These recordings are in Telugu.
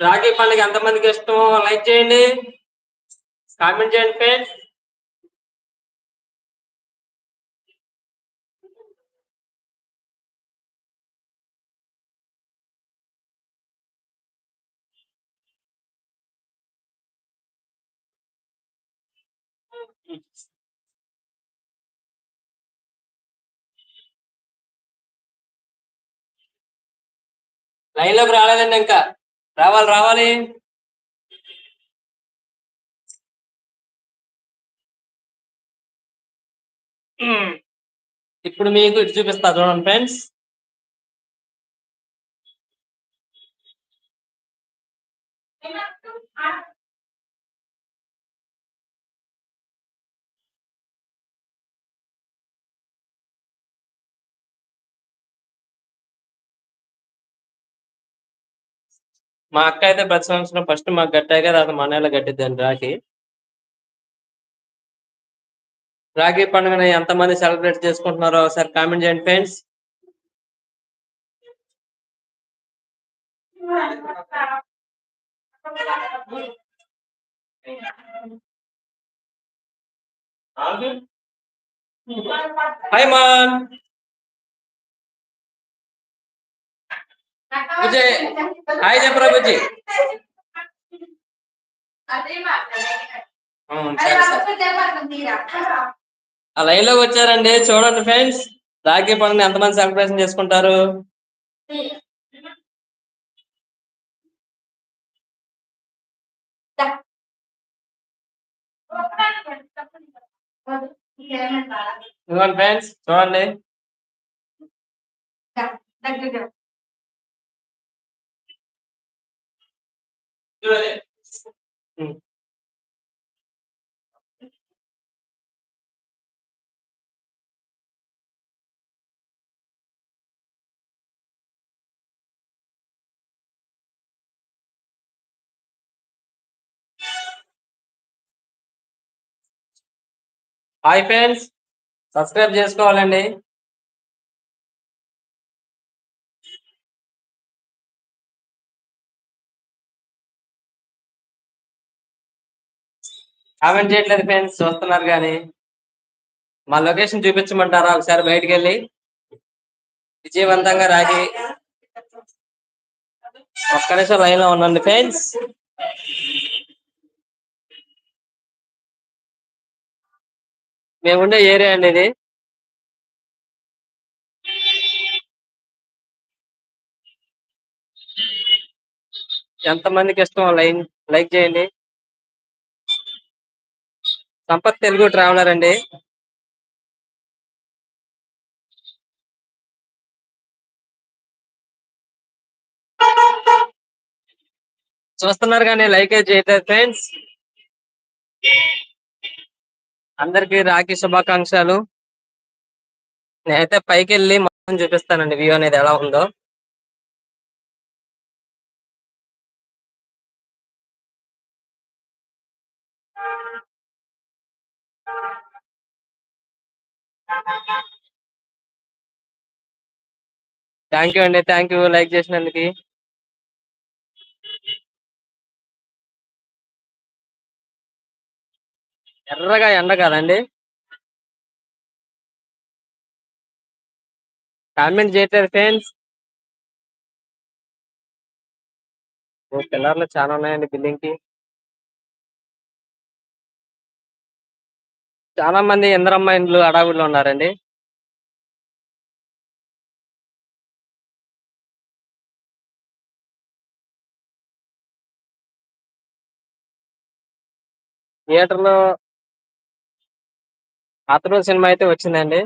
రాఖీ పండుగ ఎంతమందికి ఇష్టం? లైక్ చేయండి. కామెంట్ చేయండి ఫ్రెండ్స్. లైన్లోకి రాలేదండి ఇంకా. రావాలి రావాలి. మ్మ్. ఇప్పుడు మీకు ఇటు చూపిస్తా చూడండి ఫ్రెండ్స్. మా అక్క అయితే ప్రతి సంవత్సరం ఫస్ట్ మాకు గట్టాక తర్వాత మా నెల గట్టిద్దండి రాఖీ. రాఖీ పండుగని ఎంతమంది సెలబ్రేట్ చేసుకుంటున్నారో ఒకసారి కామెంట్ చేయండి friends. Hi man Vijay hi చెప్పరా బుజ్జి. ఆ లైన్లోకి వచ్చారండి చూడండి ఫ్రెండ్స్. రాఖీ పండుగ ఎంతమంది సెలబ్రేషన్ చేసుకుంటారు? ఫ్రెండ్స్ చూడండి. హాయ్ ఫ్రెండ్స్ సబ్స్క్రైబ్ చేసుకోవాలండి. కామెంట్ చేయట్లేదు ఫ్రెండ్స్ చూస్తున్నారు కానీ మా లొకేషన్ చూపించమంటారా? ఒకసారి బయటికి వెళ్ళి విజయవంతంగా రాగి. ఒక్క నిమిషం లైన్లో ఉండండి ఫ్రెండ్స్ మేము ఉండే ఏరియా అండి ఇది. ఎంతమందికి ఇష్టం? లైన్ లైక్ చేయండి. సంపత్ తెలుగు ట్రావెలర్ అండి చూస్తున్నారు కానీ లైక్ అయితే ఫ్రెండ్స్. అందరికి రాఖీ శుభాకాంక్షలు. నేనైతే పైకి వెళ్ళి మొత్తం చూపిస్తానండి వ్యూ అనేది ఎలా ఉందో. థ్యాంక్ యూ అండి. థ్యాంక్ యూ లైక్ చేసినందుకు. ఎర్రగా ఎండ కదండి. కామెంట్ చేయట్లేదు ఫ్రెండ్స్ పిల్లర్లు చాలా ఉన్నాయండి బిల్డింగ్కి. చాలా మంది ఇంద్రమ్మ ఇండ్లు అడావుల్లో ఉన్నారండి. థియేటర్లో అతడు సినిమా అయితే వచ్చిందండి.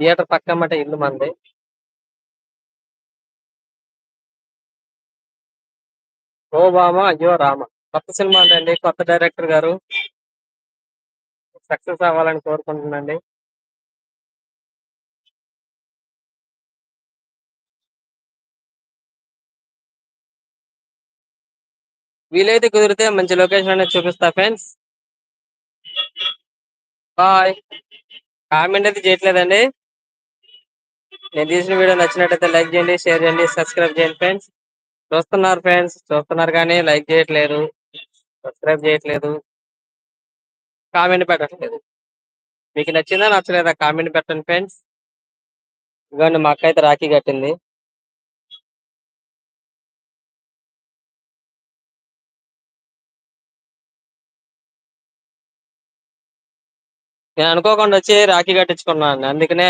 థియేటర్ పక్కమ్మట ఇల్లు మంది. ఓ బామ అయ్యో రామ. కొత్త సినిమా అండి కొత్త డైరెక్టర్ గారు. సక్సెస్ అవ్వాలని కోరుకుంటున్నాండి వీలైతే కుదిరితే మంచి లొకేషన్ అనేది చూపిస్తా ఫ్రెండ్స్ బాయ్ కామెంట్ అయితే చేయట్లేదండి. నేను తీసిన వీడియో నచ్చినట్టయితే లైక్ చేయండి షేర్ చేయండి సబ్స్క్రైబ్ చేయండి ఫ్రెండ్స్ చూస్తున్నారు ఫ్రెండ్స్ చూస్తున్నారు కానీ లైక్ చేయట్లేదు. సబ్స్క్రైబ్ చేయట్లేదు. కామెంట్ పెట్టట్లేదు. మీకు నచ్చిందా నచ్చలేదా కామెంట్ పెట్టండి ఫ్రెండ్స్ ఇదిగోండి మా అక్క అయితే రాఖీ కట్టింది. నేను అనుకోకుండా వచ్చి రాఖీ కట్టించుకున్నాను. అందుకనే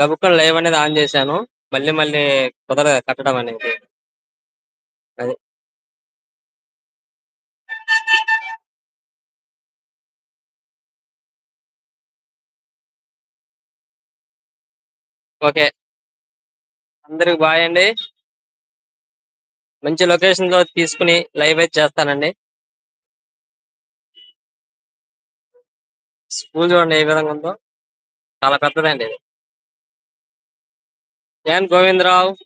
గబుక్కలు లైవ్ అనేది ఆన్ చేశాను. మళ్ళీ మళ్ళీ కుదరదు కట్టడం అనేది. అది. ఓకే. అందరికి బాయ్ అండి. మంచి లొకేషన్లో తీసుకుని లైవ్ అయితే చేస్తానండి. స్కూల్ చూడండి ఏ విధంగా ఉందో. చాలా పెద్దదండి ఇది. ఎన్ గోవిందరావు?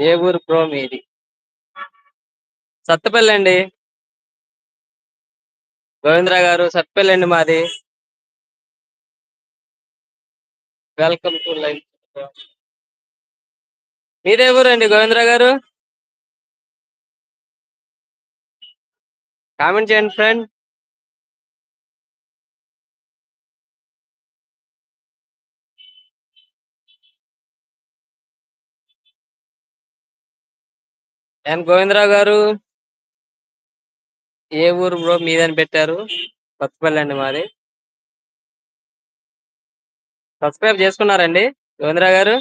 ఏ ఊరు ప్రో మీది? సత్తపల్లి అండి. గోవిందరావు గారు సత్తపల్లి అండి మాది. Welcome to live. మీదే ఊరండి గోవిందరావు గారు? కామెంట్ చేయండి ఫ్రెండ్. ఎన్ గోవిందరావు గారు ఏ ఊరు బ్రో మీదని పెట్టారు? కొత్తపల్లి అండి మాది. సబ్స్క్రైబ్ చేసుకున్నారండి గోవిందరావు గారు?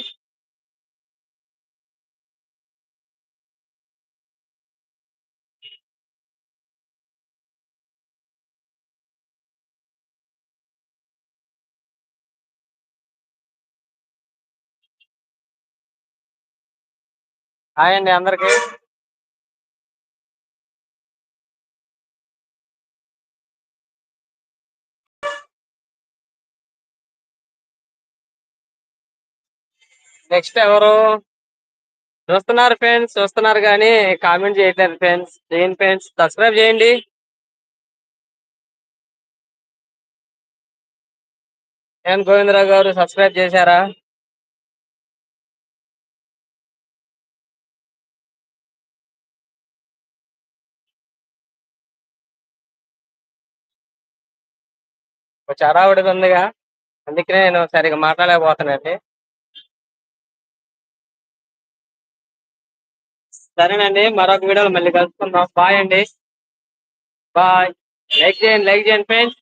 హాయ్ అండి అందరికి. నెక్స్ట్ ఎవరు? చూస్తున్నారు ఫ్రెండ్స్ చూస్తున్నారు కానీ కామెంట్ చేయట్లేదు ఫ్రెండ్స్. చేయండి ఫ్రెండ్స్ సబ్స్క్రైబ్ చేయండి. ఎన్ గోవిందరావు గారు సబ్స్క్రైబ్ చేశారా? కొంచెం హడావుడిగా ఉందిగా. అందుకనే నేను సరిగా మాట్లాడలేకపోతున్నానండి. సరేనండి మరొక వీడియోలో మళ్ళీ కలుసుకుందాం. బాయ్ అండి. బాయ్. లైక్ చేయండి లైక్ చేయండి ఫ్రెండ్స్.